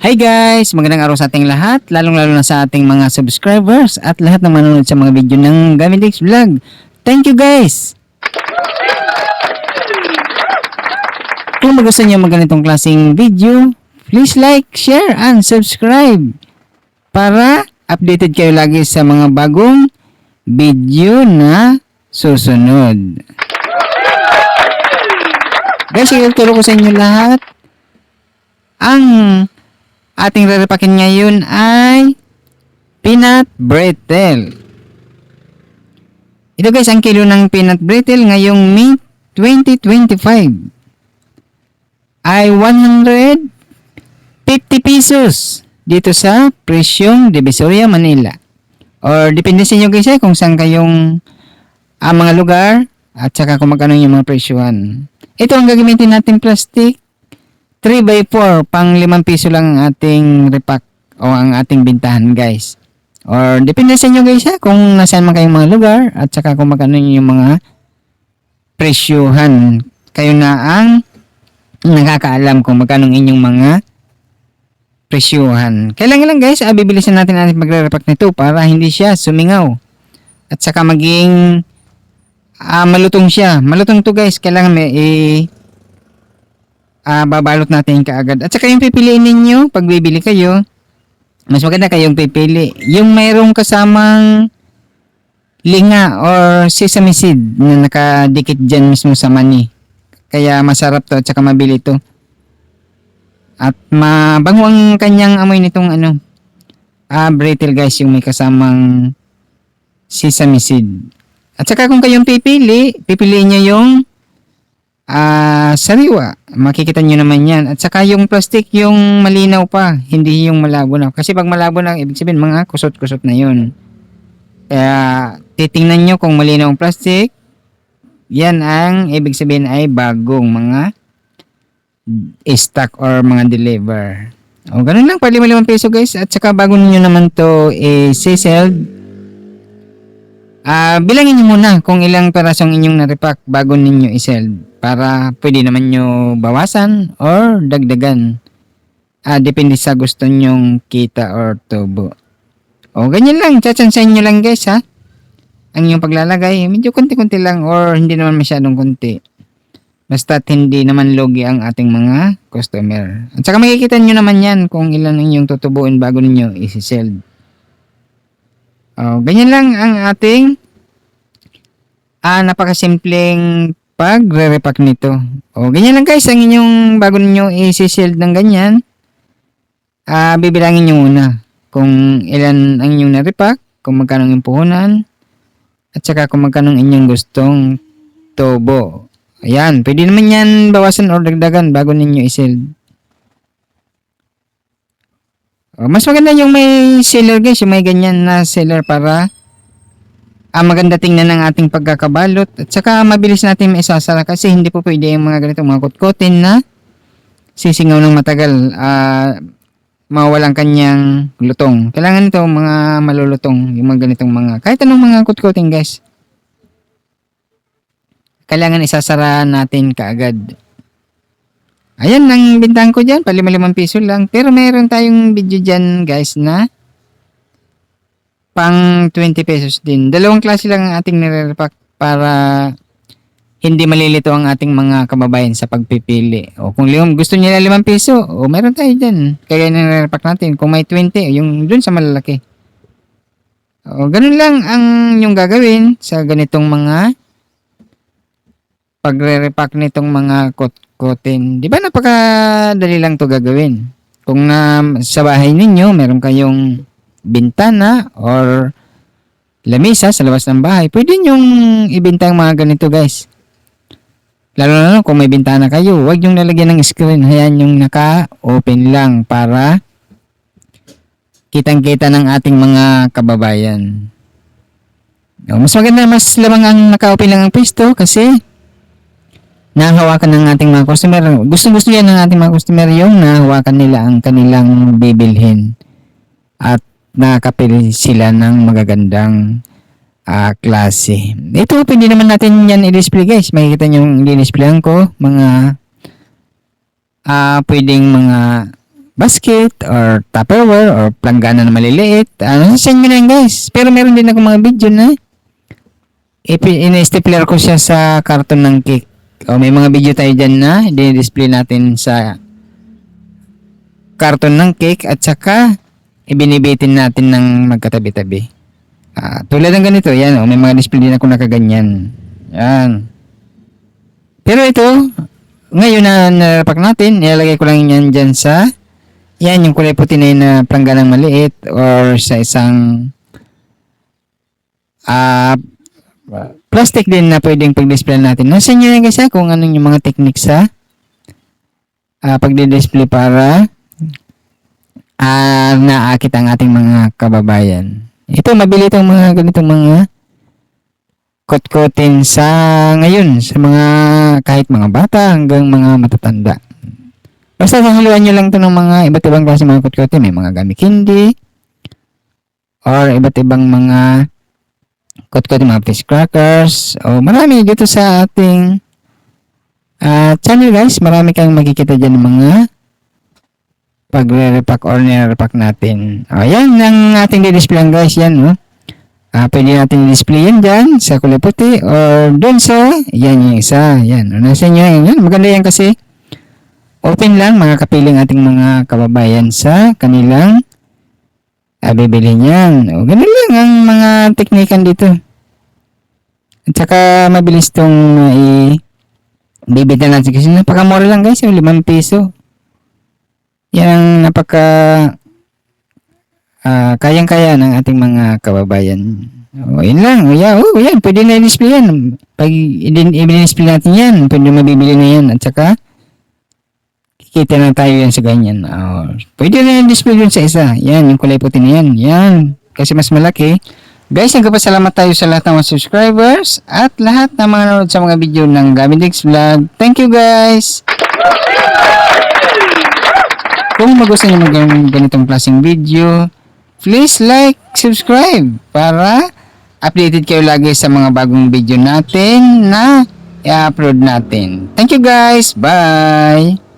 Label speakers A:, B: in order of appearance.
A: Hi guys! Magandang araw sa ating lahat, lalong-lalo na sa ating mga subscribers at lahat ng manonood sa mga video ng Gamidix Vlog. Thank you guys! Kung gusto niyo mag ganitong klaseng video, please like, share, and subscribe para updated kayo lagi sa mga bagong video na susunod. Guys, ituturo ko sa inyo lahat ang ating rerepakin ngayon ay peanut brittle. Ito guys, ang kilo ng peanut brittle ngayong May 2025 ay 150 pesos dito sa Presyong Divisoria, Manila. Or depende sa inyo guys eh, kung saan kayong ang mga lugar at saka kung magkano yung mga presyuhan. Ito ang gagamitin natin plastic 3x4 pang 5 piso lang ang ating repack o ang ating bintahan guys. Or depende sa inyo guys ha, kung nasaan man kayong mga lugar at saka kung magkano yung mga presyuhan. Kayo na ang nakakaalam kung magkano inyong mga presyuhan. Kailangan lang guys, ah, bibilisan natin natin magre-repack nito para hindi siya sumingaw. At saka maging ah, malutong siya. Malutong to guys, kailangan may eh, ah, babalot natin kaagad. At saka yung pipiliin ninyo, pag bibili kayo, mas maganda kayong pipili. Yung mayroong kasamang linga or sesame seed na nakadikit dyan mismo sa mani. Kaya masarap to at saka mabili to. At mabango ang kanyang amoy nitong ano, ah, brittle guys, yung may kasamang sesame seed. At saka kung kayong pipili, pipiliin nyo yung ah sariwa. Makikita nyo naman yan. At saka yung plastic, yung malinaw pa, hindi yung malabo na. Kasi pag malabo na, ibig sabihin mga kusot-kusot na yun. Kaya titingnan nyo kung malinaw ang plastic, yan ang ibig sabihin ay bagong mga stock or mga deliver. O ganun lang, pa 5 peso guys. At saka bago ninyo naman to i-sell, Ah, bilangin niyo muna kung ilang perasong inyong na-repack bago ninyo i-sell para pwede naman nyo bawasan or dagdagan. Ah, depende sa gusto nyong kita or tubo. O, ganyan lang. Tsatsansayin nyo lang guys ha. Ang inyong paglalagay, medyo konti-konti lang or hindi naman masyadong konti. Basta't hindi naman logi ang ating mga customer. At saka makikita nyo naman yan kung ilan ang inyong tutubuin bago ninyo isi-sell. Oh, ganyan lang ang ating ah, napakasimpleng pagre-repack nito. Oh, ganyan lang guys ang inyong bago niyo i-shield ng ganyan. Ah, bibilangin niyo muna kung ilan ang inyong na-repack, kung magkano ang puhunan, at saka kung magkano inyong gustong tubo. Ayan, pwede naman yan bawasan or dagdagan bago ninyo i-shield. Oh, mas maganda yung may seller guys, yung may ganyan na seller para ah, maganda tingnan ng ating pagkakabalot at saka mabilis natin maisasara kasi hindi po pwede yung mga ganitong mga kutkutin na sisingaw ng matagal ah, mawalang kanyang lutong. Kailangan ito mga malulutong, yung mga ganitong mga, kahit anong mga kutkutin guys. Kailangan isasara natin kaagad. Ayan, ang bintang ko dyan, palimalimang piso lang. Pero meron tayong video dyan, guys, na pang 20 pesos din. Dalawang klase lang ang ating nire-repack para hindi malilito ang ating mga kababayan sa pagpipili. O kung lim, gusto nila 5 piso, o meron tayo dyan. Kaya nire-repack natin. Kung may 20, yung dun sa malalaki. O, ganun lang ang yung gagawin sa ganitong mga pagre-repack nitong mga kotkotin. Di ba napakadali lang to gagawin? Kung na sa bahay ninyo, meron kayong bintana or lamisa sa labas ng bahay, pwede nyong ibenta yung mga ganito guys. Lalo na lang kung may bintana kayo, huwag yung lalagyan ng screen. Hayaan yung naka-open lang para kitang-kita ng ating mga kababayan. Mas maganda, mas lamang ang naka-open lang ang pwesto kasi nahawakan ng ating mga customer. Gusto gusto yan ng ating mga customer yung nahawakan nila ang kanilang bibilhin. At nakapili sila ng magagandang ah, klase. Ito, pwede naman natin yan i-display guys. Makikita nyo yung i-displayan ko. Mga ah, pwedeng mga basket or tupperware or planggana na maliliit. Ano, send nyo guys. Pero meron din ako mga video na in-stapler ko siya sa karton ng cake. O may mga video tayo dyan na display natin sa karton ng cake at saka ibinibitin natin ng magkatabi-tabi. Ah, tulad ng ganito, yan, oh, may mga display din ako nakaganyan. Yan. Pero ito, ngayon na narapak natin, ilalagay ko lang yan dyan sa, yan, yung kulay puti na yun na plangganang maliit or sa isang ah plastic din na pwedeng pag-display natin. Nasa inyo yan guys kung anong yung mga technique sa ah pagdi-display para ah naakit ang ating mga kababayan. Ito, mabili itong mga ganitong mga kot-kotin sa ngayon, sa mga kahit mga bata hanggang mga matatanda. Basta haluan nyo lang ito ng mga iba't ibang klase mga kot-kotin. May mga candy or iba't ibang mga kot-kotin, mga fish crackers. O marami dito sa ating ah channel guys. Marami kang makikita dyan ng mga pagre-repack or nire-repack natin. O, yan ang ating di-display guys. Yan, no? Ah, pwede natin i-display yan dyan sa kulay puti or doon sa, yan yung isa. Yan, o, nasa inyo yan. yan. Maganda yan kasi open lang mga kapiling ating mga kababayan sa kanilang ah, bibili niyan. O, ganun lang ang mga teknikan dito. At saka mabilis tong uh, i bibita natin kasi napakamura lang guys, yung 5 piso. Yan ang napaka ah, kayang-kaya ng ating mga kababayan. O, yun lang. O, yeah, oh, yan. Pwede na i-display yan. Pag i-display natin yan, pwede mabibili na yan. At saka, kikita na tayo yan sa ganyan. O, pwede na i-display yun sa isa. Yan, yung kulay puti na yan. Yan. Kasi mas malaki. Guys, nagpapasalamat tayo sa lahat ng mga subscribers at lahat ng mga nanonood sa mga video ng Gabindex Vlog. Thank you guys! Kung magustuhan nyo mag ganitong klaseng video, please like, subscribe para updated kayo lagi sa mga bagong video natin na i-upload natin. Thank you guys! Bye!